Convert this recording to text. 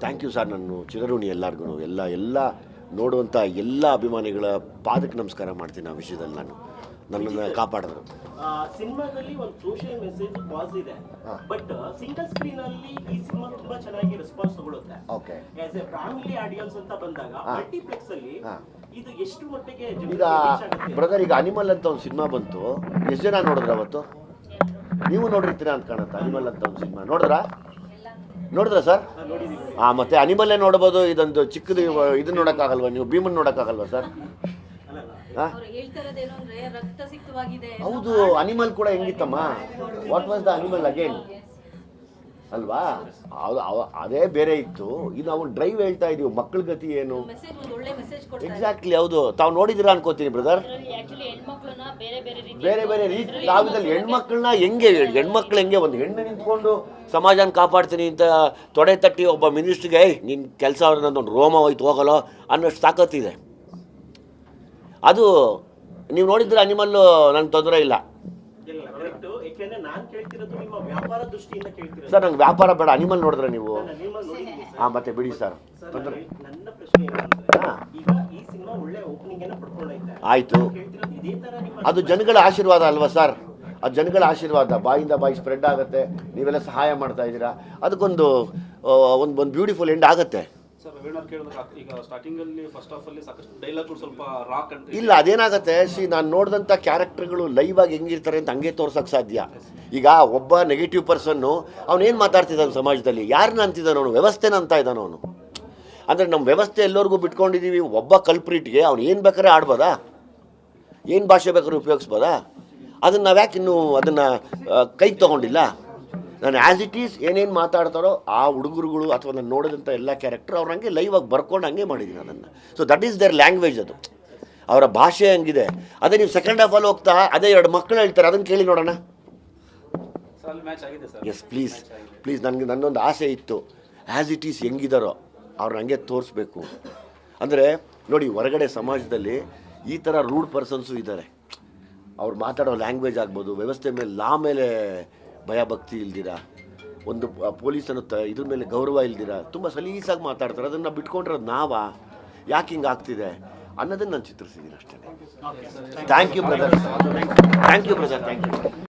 Thank you sir? ನಾನು ಚಿರಋಣಿ ಎಲ್ಲರಿಗೂ ಎಲ್ಲ ಎಲ್ಲ ನೋಡುವಂಥ ಎಲ್ಲ ಅಭಿಮಾನಿಗಳ ಪಾದಕ್ಕೆ ನಮಸ್ಕಾರ ಮಾಡ್ತೀನಿ ಆ ವಿಷಯದಲ್ಲಿ ನಾನು. ನನ್ನನ್ನು ಕಾಪಾಡಿದ್ರು. ಸಿನಿಮಾದಲ್ಲಿ ಒಂದು ಸೋಷಿಯಲ್ ಮೆಸೇಜ್ ಪಾಸ್ ಇದೆ. ಬಟ್ ಸಿಂಗಲ್ ಸ್ಕ್ರೀನ್ ಅಲ್ಲಿ ಈ ಸಿನಿಮಾ ತುಂಬಾ ಚೆನ್ನಾಗಿ ರೆಸ್ಪಾನ್ಸ್ ತಗೊಳುತ್ತೆ. Okay as a family audience ಅಂತ ಬಂದಾಗ ಮಲ್ಟಿಪ್ಲೆಕ್ಸ್ ಅಲ್ಲಿ ಇದು ಎಷ್ಟು ಮಟ್ಟಿಗೆ ಈಗ? ಬ್ರದರ್ ಈಗ ಅನಿಮಲ್ ಅಂತ ಒಂದು ಸಿನಿಮಾ ಬಂತು. ಎಷ್ಟು ಜನ ನೋಡಿದ್ರ ಅವತ್ತು? ನೀವು ನೋಡಿರ್ತೀರಾ ಅಂತ ಕಾಣುತ್ತೆ ಅನಿಮಲ್ ಅಂತ ಒಂದು ಸಿನಿಮಾ. ನೋಡಿದ್ರಾ? ನೋಡಿದ್ರಾ ಸರ್? ಹಾಂ ಮತ್ತೆ ಅನಿಮಲ್ಲೇ ನೋಡ್ಬೋದು ಇದೊಂದು ಚಿಕ್ಕದು ಇದನ್ನ ನೋಡೋಕ್ಕಾಗಲ್ವ ನೀವು? ಭೀಮನ್ ನೋಡೋಕ್ಕಾಗಲ್ವಾ ಸರ್? ಹಾಂ ಹೌದು ಅನಿಮಲ್ ಕೂಡ ಹೆಂಗಿತ್ತಮ್ಮ? What was the Animal again ಅಲ್ವಾ? ಅದು ಅವ- ಅದೇ ಬೇರೆ ಇತ್ತು. ಇದು ನಾವು ಡ್ರೈವ್ ಹೇಳ್ತಾ ಇದೀವಿ ಮಕ್ಕಳ ಗತಿ ಏನು? ಮೆಸೇಜ್ ಒಂದು ಒಳ್ಳೆ ಮೆಸೇಜ್ ಕೊಡ್ತಾರೆ ಎಕ್ಸಾಕ್ಟ್ಲಿ ಹೌದು. ತಾವು ನೋಡಿದಿರಾ ಅನ್ಕೋತೀನಿ ಬ್ರದರ್ ಬೇರೆ ಬೇರೆ ರೀತಿ ಬೇರೆ ಬೇರೆ ರೀತಿ ನಾವಿದ್ರಲ್ಲಿ ಹೆಣ್ಮಕ್ಳನ್ನ ಹೆಂಗೆ ಹೆಣ್ಮಕ್ಳು ಹೆಂಗೆ ಒಂದು ಹೆಣ್ಣು ನಿಂತ್ಕೊಂಡು ಸಮಾಜನ ಕಾಪಾಡ್ತೀನಿ ಅಂತ ತೊಡೆ ತಟ್ಟಿ ಒಬ್ಬ ಮಿನಿಸ್ಟ್ರಿಗೆ ನಿನ್ನ ಕೆಲಸ ಒಂದು ರೋಮ ಹೋಯ್ತು ಹೋಗಲ್ಲ ಅನ್ನೋಷ್ಟು ತಾಕತ್ತಿದೆ. ಅದು ನೀವು ನೋಡಿದ್ರೆ ಅನಿಮಲ್ಲು ನನಗೆ ತೊಂದರೆ ಇಲ್ಲ. ಸರ್ ನಂಗೆ ವ್ಯಾಪಾರ ಬೇಡ ಅನಿಮಲ್ ನೋಡಿದ್ರೆ ನೀವು. ಹಾಂ ಮತ್ತೆ ಬಿಡಿ ಸರ್. ಆಯ್ತು ತೊಂದರೆ ಆಯಿತು. ಅದು ಜನಗಳ ಆಶೀರ್ವಾದ ಅಲ್ವಾ ಸರ್? ಅದು ಜನಗಳ ಆಶೀರ್ವಾದ. ಬಾಯಿಂದ ಬಾಯಿ ಸ್ಪ್ರೆಡ್ ಆಗುತ್ತೆ. ನೀವೆಲ್ಲ ಸಹಾಯ ಮಾಡ್ತಾ ಇದ್ದೀರಾ. ಅದಕ್ಕೊಂದು ಒಂದು ಒಂದು ಬ್ಯೂಟಿಫುಲ್ ಎಂಡ್ ಆಗುತ್ತೆ. ಸರ್ ರವೀಣ್ ಅವ್ರು ಕೇಳಿದ್ರೆ ಈಗ ಸ್ಟಾರ್ಟಿಂಗ್ ಅಲ್ಲಿ ಫಸ್ಟ್ ಹಾಫ್ ಅಲ್ಲಿ ಸಾಕಷ್ಟು ಡೈಲಾಗ್ಗಳು ಸ್ವಲ್ಪ ರಾಕ್ ಅಂತ ಇಲ್ಲ ಅದೇನಾಗುತ್ತೆ ಸಿ ನಾನು ನೋಡಿದಂಥ ಕ್ಯಾರೆಕ್ಟರ್ಗಳು ಲೈವ್ ಆಗಿ ಹೆಂಗಿರ್ತಾರೆ ಅಂತ ಹಂಗೆ ತೋರ್ಸೋಕೆ ಸಾಧ್ಯ. ಈಗ ಒಬ್ಬ ನೆಗೆಟಿವ್ ಪರ್ಸನ್ನು ಅವನೇನು ಮಾತಾಡ್ತಿದ್ದಾನೆ ಸಮಾಜದಲ್ಲಿ? ಯಾರನ್ನ ಅಂತಿದ್ದಾನೆ ಅವನು? ವ್ಯವಸ್ಥೆನ ಅಂತ ಇದ್ದಾನೆ ಅವನು. ಅಂದರೆ ನಮ್ಮ ವ್ಯವಸ್ಥೆ ಎಲ್ಲರಿಗೂ ಬಿಟ್ಕೊಂಡಿದ್ದೀವಿ ಒಬ್ಬ ಕಲ್ಪ್ರಿಟ್ಗೆ ಅವ್ನು ಏನು ಬೇಕಾದ್ರೆ ಆಡ್ಬೋದಾ? ಏನು ಭಾಷೆ ಬೇಕಾದ್ರೆ ಉಪಯೋಗಿಸ್ಬೋದಾ? ಅದನ್ನು ನಾವು ಯಾಕೆ ಇನ್ನೂ ಅದನ್ನು ಕೈಗೆ ತೊಗೊಂಡಿಲ್ಲ? ನಾನು ಆ್ಯಸ್ ಇಟ್ ಈಸ್ ಏನೇನು ಮಾತಾಡ್ತಾರೋ ಆ ಹುಡುಗರುಗಳು ಅಥವಾ ನಾನು ನೋಡಿದಂಥ ಎಲ್ಲ ಕ್ಯಾರೆಕ್ಟರ್ ಅವ್ರು ಹಂಗೆ ಲೈವ್ ಆಗಿ ಬರ್ಕೊಂಡು ಹಂಗೆ ಮಾಡಿದ್ದೀನಿ ಅದನ್ನು. So that is their language ಅದು. ಅವರ ಭಾಷೆ ಹಂಗಿದೆ. ಅದೇ ನೀವು ಸೆಕೆಂಡ್ ಹಾಫಲ್ಲಿ ಹೋಗ್ತಾ ಅದೇ ಎರಡು ಮಕ್ಕಳು ಹೇಳ್ತಾರೆ ಅದನ್ನು ಕೇಳಿ ನೋಡೋಣ. ಅಲ್ಲಿ ಎಸ್ ಪ್ಲೀಸ್ ಪ್ಲೀಸ್ ನನಗೆ ನನ್ನೊಂದು ಆಸೆ ಇತ್ತು. ಆ್ಯಸ್ ಇಟ್ ಈಸ್ ಹೆಂಗಿದಾರೋ ಅವ್ರನ್ನ ಹಂಗೆ ತೋರಿಸ್ಬೇಕು. ಅಂದರೆ ನೋಡಿ ಹೊರಗಡೆ ಸಮಾಜದಲ್ಲಿ ಈ ಥರ ರೂಡ್ ಪರ್ಸನ್ಸು ಇದ್ದಾರೆ ಅವ್ರು ಮಾತಾಡೋ ಲ್ಯಾಂಗ್ವೇಜ್ ಆಗ್ಬೋದು ವ್ಯವಸ್ಥೆ ಮೇಲೆ ಲಾ ಮೇಲೆ ಭಯ ಭಕ್ತಿ ಇಲ್ದಿರ ಒಂದು ಪೊಲೀಸನ್ನು ತ ಇದ್ರ ಮೇಲೆ ಗೌರವ ಇಲ್ದಿರ ತುಂಬ ಸಲೀಸಾಗಿ ಮಾತಾಡ್ತಾರೆ. ಅದನ್ನು ಬಿಟ್ಕೊಂಡ್ರೆ ನಾವಾ? ಯಾಕೆ ಹಿಂಗೆ ಆಗ್ತಿದೆ? ಅನ್ನೋದನ್ನು ನಾನು ಚಿತ್ರಿಸಿದ್ದೀನಿ ಅಷ್ಟೇ. Thank you brother thank you brother thank you